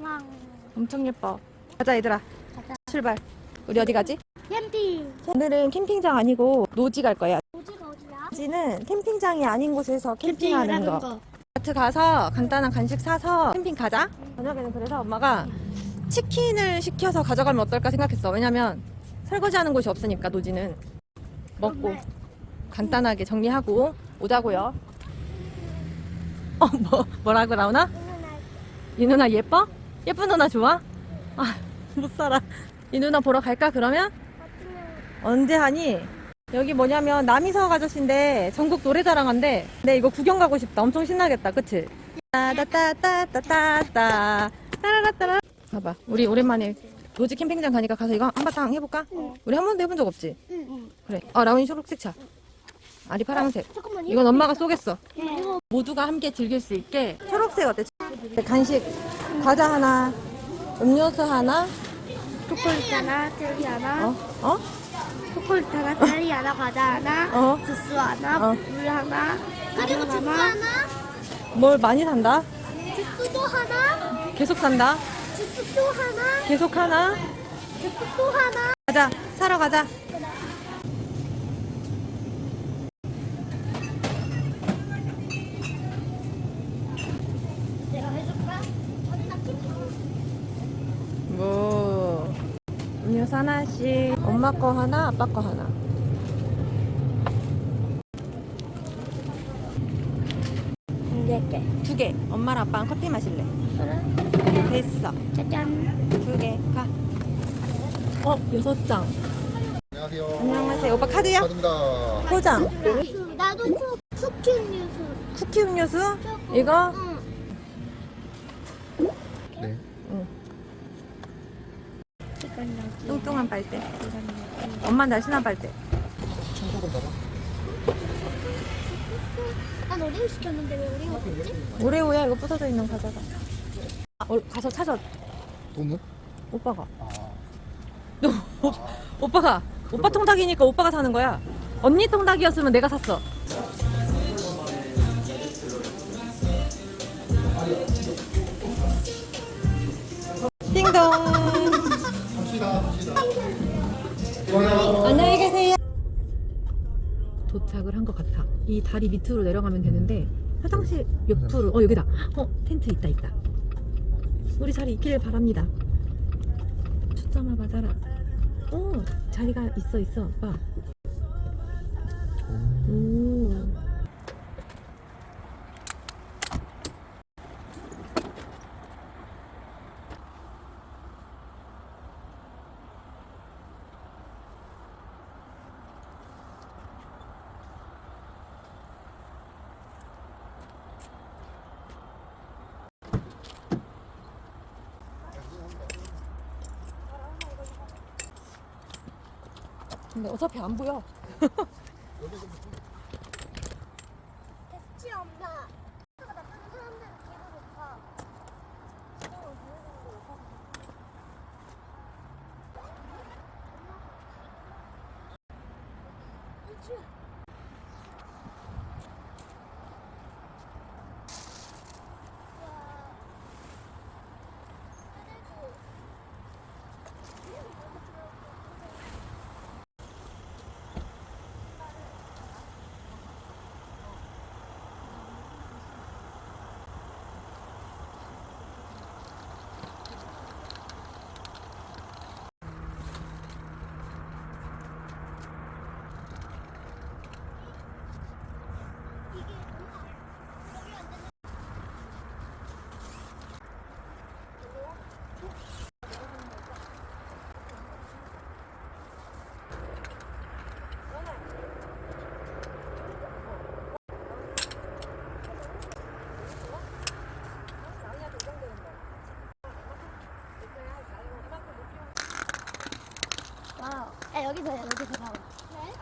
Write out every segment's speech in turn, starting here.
왕. 엄청 예뻐. 가자 얘들아. 가자. 출발. 우리 어디 가지? 캠핑. 오늘은 캠핑장 아니고 노지 갈 거야. 어디가 어디야? 노지는 캠핑장이 아닌 곳에서 캠핑하는 거. 마트 가서 간단한 간식 사서 캠핑 가자. 저녁에는 그래서 엄마가 치킨을 시켜서 가져가면 어떨까 생각했어. 왜냐면 설거지하는 곳이 없으니까 노지는 먹고 네. 간단하게 정리하고 오자고요. 어, 뭐 뭐라고 나오나? 이 누나 예뻐? 예쁜 누나 좋아? 아, 못 살아. 이 누나 보러 갈까 그러면? 언제 하니? 여기 뭐냐면 남이서 아저씨인데 전국 노래자랑한데 근데 이거 구경 가고 싶다. 엄청 신나겠다. 그치? 따따따따따따 따라라따라 봐봐. 우리 오랜만에 로지 캠핑장 가니까 가서 이거 한바탕 해볼까? 응. 우리 한 번도 해본 적 없지? 그래. 아 라온이 초록색 차. 아리 파란색. 잠깐만요. 이건 엄마가 쏘겠어. 이거 모두가 함께 즐길 수 있게 초록색 어때? 간식 과자 하나 음료수 하나 초콜릿 하나, 젤리 하나, 어? 어? 초콜릿 하나, 젤리 하나, 과자 하나, 어? 주스 하나, 어. 물 하나, 그리고 주스 하나, 뭘 많이 산다? 주스도 하나, 계속 산다? 주스 또 하나, 계속 하나? 주스 또 하나. 가자 사러 가자 내가 해줄까? 어디다 뭐 음료수 하나씩 엄마 거 하나 아빠 거 하나. 두 개 엄마랑 아빠랑 커피 마실래 그래. 됐어 짜잔. 두 개 가 어 여섯 장 안녕하세요. 안녕하세요 오빠 카드야? 축하드립니다. 포장 나도 쿠, 쿠키 음료수. 쿠키 음료수 이거 응. 네. 이건 뚱뚱한 빨대. 엄마 날씬한 빨대 청소금 봐봐. 난 오리오 시켰는데 왜 오리오 없지? 오레오야 이거 부서져 있는 과자가 아, 어, 가서 찾아 돈은? 오빠가 아, 너 오, 오빠가 오빠 통닭이니까 오빠가 사는 거야 언니 통닭이었으면 내가 샀어 띵동. 안녕히 계세요. 도착을 한 것 같아. 이 다리 밑으로 내려가면 되는데 화장실 옆으로 어 여기다. 어 텐트 있다 있다. 우리 자리 있기를 바랍니다. 초점아 맞아라. 어 자리가 있어 있어. 오빠 오 근데 어차피 안 보여 대치 없나? 나쁘는 사람들은 기분 좋다. 와우. 야, 여기서 해, 여기서 나와. 네?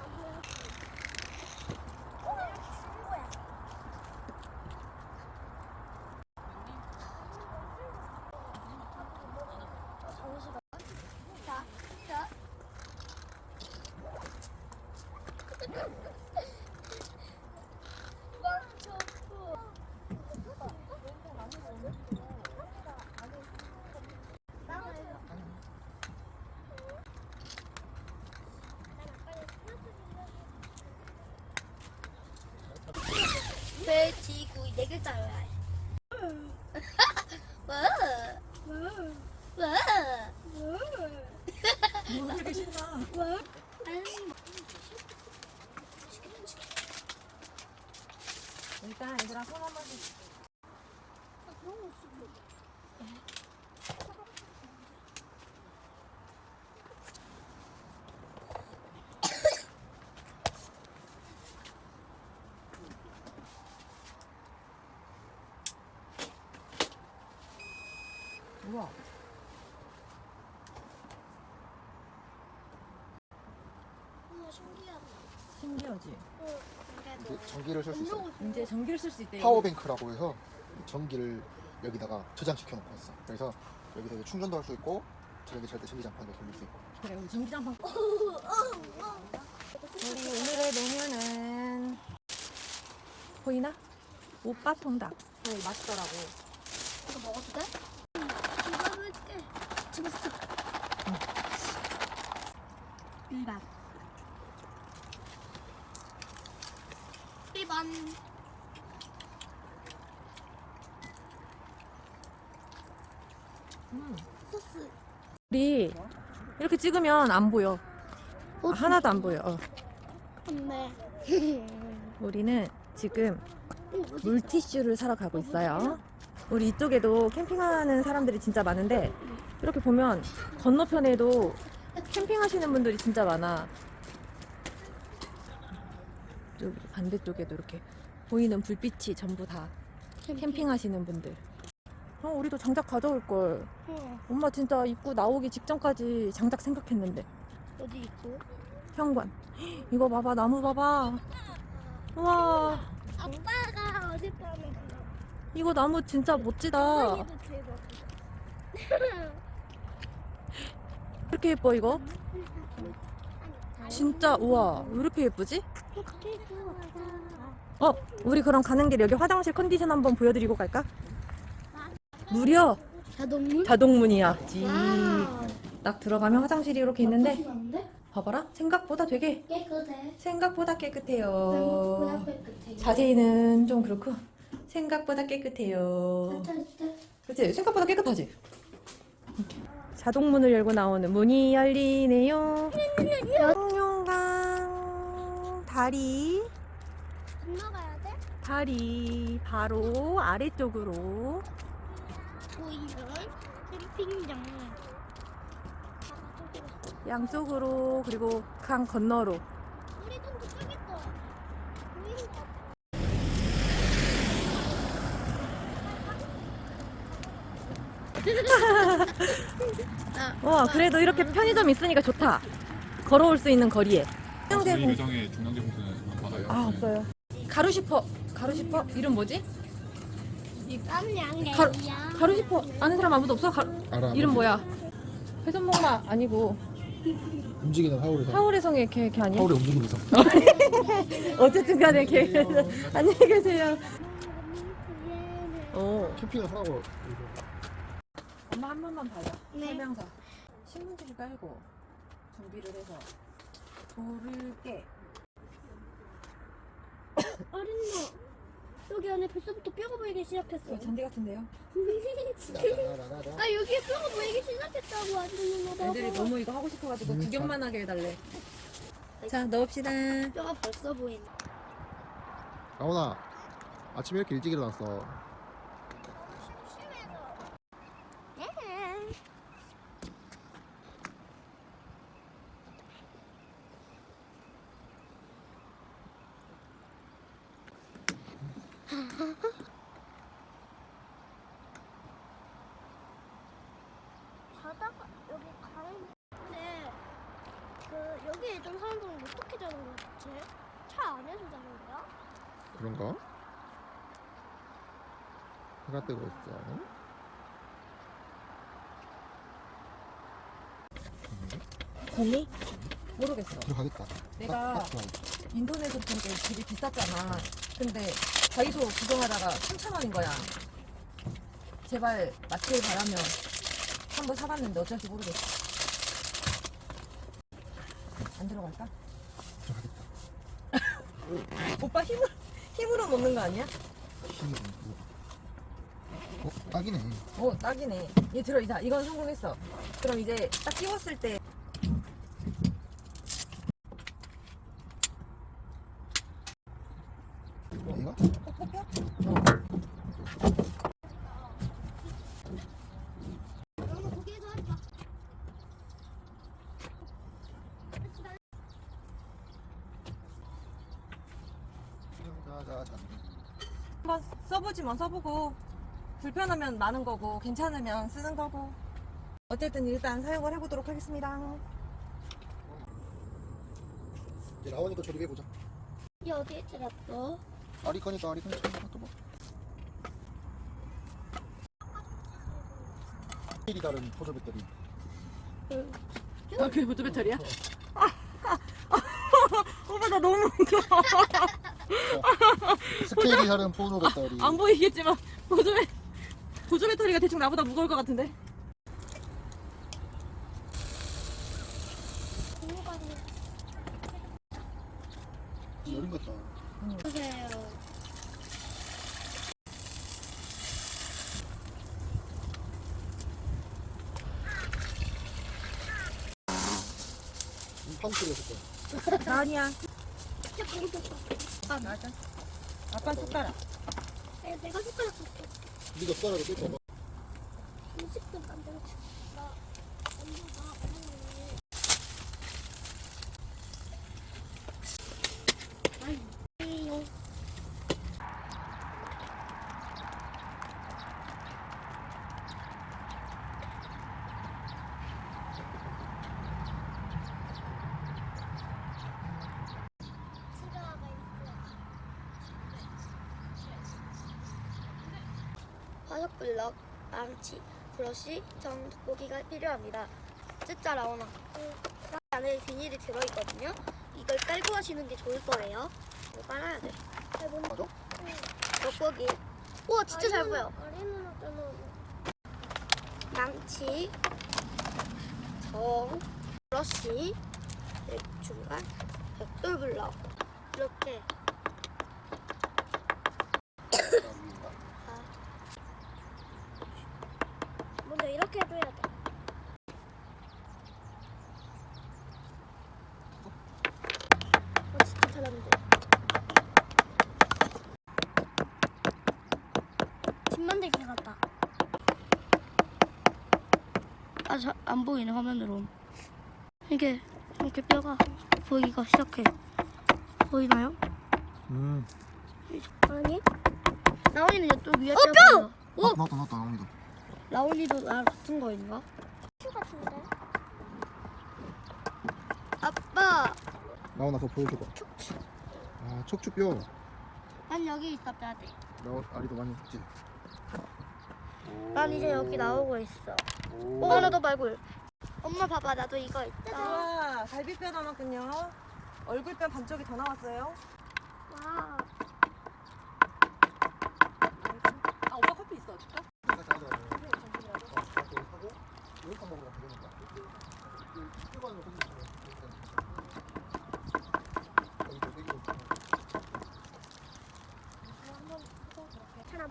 안 보여. 자, 자. 손 한 번씩. 그런 거 있어. 우와. 우와 신기하다. 신기하지? 응. 이제 전기를 쓸 수 있어. 이제 전기를 쓸 수 있대. 파워뱅크라고 해서 전기를 여기다가 저장시켜 놓고 있어. 그래서 여기서 이제 충전도 할 수 있고 저녁에 잘때 전기장판도 돌릴 수 있고. 그래, 우리 전기장판. 우리 오늘의 메뉴는 보이나? 오빠 통닭. 네, 맛있더라고. 이거 먹어도 돼? 볼게. 집었어. 일반. 일반. 음. 소스. 우리 이렇게 찍으면 안 보여. 아, 하나도 안 보여. 어. 엄마. 우리는 지금 물티슈를 사러 가고 있어요. 우리 이쪽에도 캠핑하는 사람들이 진짜 많은데 이렇게 보면 건너편에도 캠핑하시는 분들이 진짜 많아. 또 반대쪽에도 이렇게 보이는 불빛이 전부 다 캠핑 하시는 분들. 어, 우리도 장작 가져올 걸. 응. 엄마 진짜 입구 나오기 직전까지 장작 생각했는데. 어디 있고? 현관. 이거 봐봐, 나무 봐봐. 우와, 아빠가 어젯밤에 이거 나무 진짜 멋지다. 이렇게 예뻐, 이거? 진짜, 우와, 왜 이렇게 예쁘지? 어, 우리 그럼 가는 길에 여기 화장실 컨디션 한번 보여드리고 갈까? 무려 자동문? 자동문이야. 와우. 딱 들어가면 화장실이 이렇게 있는데, 깨끗한데? 봐봐라. 생각보다 되게, 깨끗해. 생각보다 깨끗해요. 자세히는 좀 그렇고, 생각보다 깨끗해요. 그치? 생각보다 깨끗하지? 자동문을 열고 나오는 문이 열리네요. 영룡강 다리, 건너가야 돼? 다리 바로 아래쪽으로 보이는 캠핑장. 양쪽으로 그리고 강 건너로 우리 돈도 저기 있어. 보이는 거 같아. 와 그래도 이렇게 편의점 있으니까 좋다. 걸어올 수 있는 거리에. 저희 중앙대공 매장에 중량제 봉투는 안 받아요. 아 없어요. 가루시퍼 가루시퍼 이름 뭐지? 깜냥이야. 가루 가루시퍼 아는 사람 아무도 없어? 가, 알아. 이름 뭐야? 회전목마 아니고 움직이는 하울에서. 하울의 성의 걔, 걔 아니야? 하울의 움직이면서. 어쨌든 간에 걔 안녕히 계세요. 어. 캠핑을 하라고. 엄마 한 번만 봐자. 네. 설명서. 신문지를 깔고 정비를 해서 돌을 깨. 어린너. 여기 안에 벌써부터 뼈가 보이기 시작했어. 이거 잔디 같은데요? 아 여기에 뼈가 보이기 시작했다고 아줌마 봐. 애들이 너무 이거 하고 싶어가지고 음, 구경만 하게 해달래. 자 넣읍시다. 뼈가 벌써 보인다. 라온아, 아침에 이렇게 일찍 일어났어. 바다가 여기 강. 근데 그 여기 있던 사람들은 어떻게 자는 거야 대체? 차 안에서 자는 거야? 그런가? 해가 뜨고 있어. 거미? 모르겠어. 들어가겠다. 내가 딱, 딱 좋아. 인터넷으로 본게 되게 비쌌잖아. 근데 다이소 구경하다가 3,000원인 거야. 제발 마트에 가라면 한 번 사봤는데 어쩔지 모르겠어. 안 들어갈까? 들어가겠다. 오빠 힘을, 힘으로 놓는 거 아니야? 힘이. 어, 딱이네. 오, 딱이네. 얘 들어, 자, 이건 성공했어. 그럼 이제 딱 끼웠을 때. 얘가? 어, 뽑혀? 어. 한번 써보지 뭐 써보고 불편하면 마는 거고 괜찮으면 쓰는 거고 어쨌든 일단 사용을 해보도록 하겠습니다. 이제 라온이 거 조립해 보자. 여기 들었어. 아리 거니까 아리 거니까 또 뭐. 스케일이 다른 보조 배터리. 아, 그게 보조 배터리야? 오빠 나 너무 웃겨. 스케일이 다른 보조 배터리. 안 보이겠지만 보조 배 보조 배터리가 대충 나보다 무거울 것 같은데. 것 같다. 보세요. 이 파우치를 했을 거야. 아니야. 진짜 공부. 아 맞아. 아빠 숟가락. 에, 내가 숟가락 줄게. 네가 숟가락을 뺄까 봐. 음식도 만들어 줄. 나가 어머니. 아이. 화석 블럭, 망치, 브러쉬, 정 돋보기가 필요합니다. 진짜 라오나. 그 안에 비닐이 들어있거든요. 이걸 깔고 하시는 게 좋을 거예요. 이거 깔아야 돼. 맞아? 돋보기. 우와 진짜 잘 보여. 망치, 정, 브러쉬, 그리고 중간, 벽돌 블럭. 이렇게 먼저 이렇게 해줘야 돼. 잘하는데. 집 만들기 같다. 아, 잘안 보이네, 화면으로. 이게, 이렇게 뼈가 보이기가 시작해. 보이나요? 음. 아니? 나온이는 이쪽 위에 어, 뼈! 오! 아, 나왔다 나왔다 나옵니다. 라온이도 나랑 같은 거인가? 큐 같은데? 아빠! 나오나 더 보여줘봐. 아 척추뼈. 난 여기 있어 뼈대. 나 아리도 많이 했지. 난 이제 여기 나오고 있어. 오. 오, 하나 더 말고. 엄마 봐봐, 나도 이거 있다. 와 갈비뼈 남았군요. 얼굴뼈 반쪽이 더 나왔어요. 와. 아 오빠 커피 있어 줄까? 내가 잘 알아. 어, 그거 사고 여기서 먹으면 되겠다. 그 식구관으로 거기 있으면 거기도 되게 좋잖아. 잘안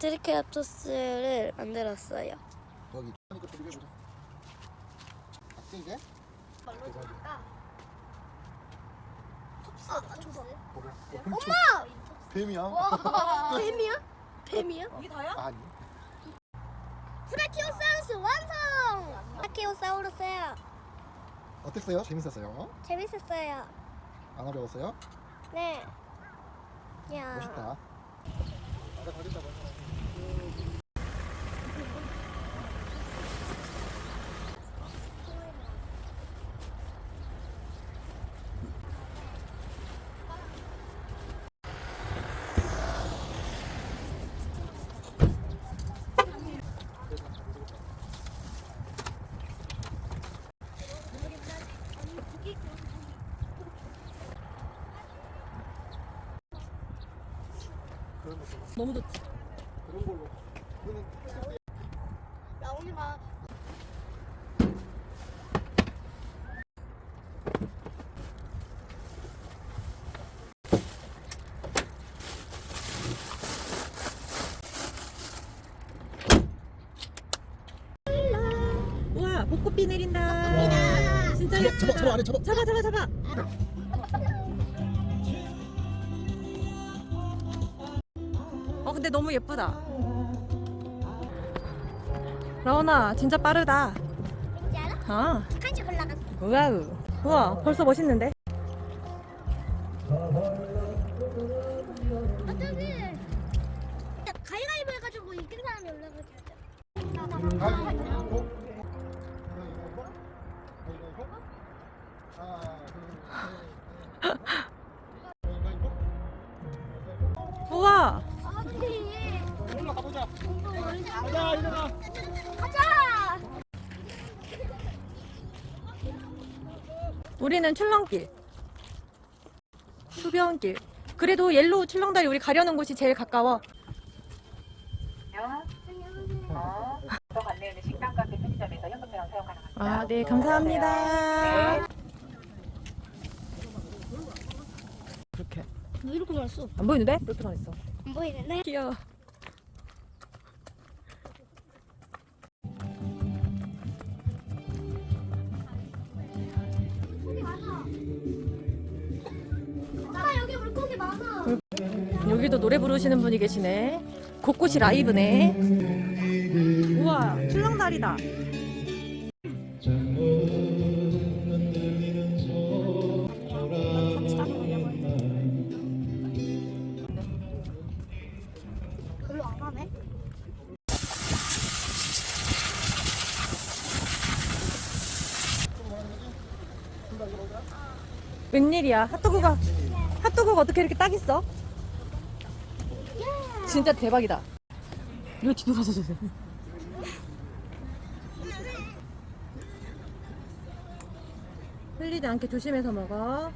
트리케라토스를 만들었어요. 하니까 보자. 아, 이게 아, 톱스. 뭐래? 엄마! 뱀이야? 뱀이야? 뱀이야? 이게 다야? 아니. 브라키오사우루스 완성! 브라키오사우루스요. 어땠어요? 재밌었어요? 재밌었어요. 안 어려웠어요? 네. 야. 멋있다. 아까 가진다 너무 좋지. 그런 걸로. 나 오늘 막 우와 벚꽃비 내린다. 진짜 잡아 잡아 안에 잡아 잡아 잡아 잡아. 근데 너무 예쁘다. 라온아 진짜 빠르다. 뭔지 알아? 아 한씩 올라갔어. 우와우. 우와 벌써 멋있는데? 어차피 가위가위보 해가지고 이긴 사람이 올라가게 우리는 출렁길. 수변길. 그래도 옐로우 출렁다리 우리 가려는 곳이 제일 가까워. 아, 네, 감사합니다. 그렇게. 왜 이렇게 많았어? 안 보이는데? 그렇게만 했어. 안 보이는데? 귀여워. 부르시는 분이 계시네. 곳곳이 라이브네. 우와, 출렁다리다. 웬일이야? 핫도그가 핫도그가 어떻게 이렇게 딱 있어? 진짜 대박이다. 이거 뒤돌아서 주세요. 흘리지 않게 조심해서 먹어.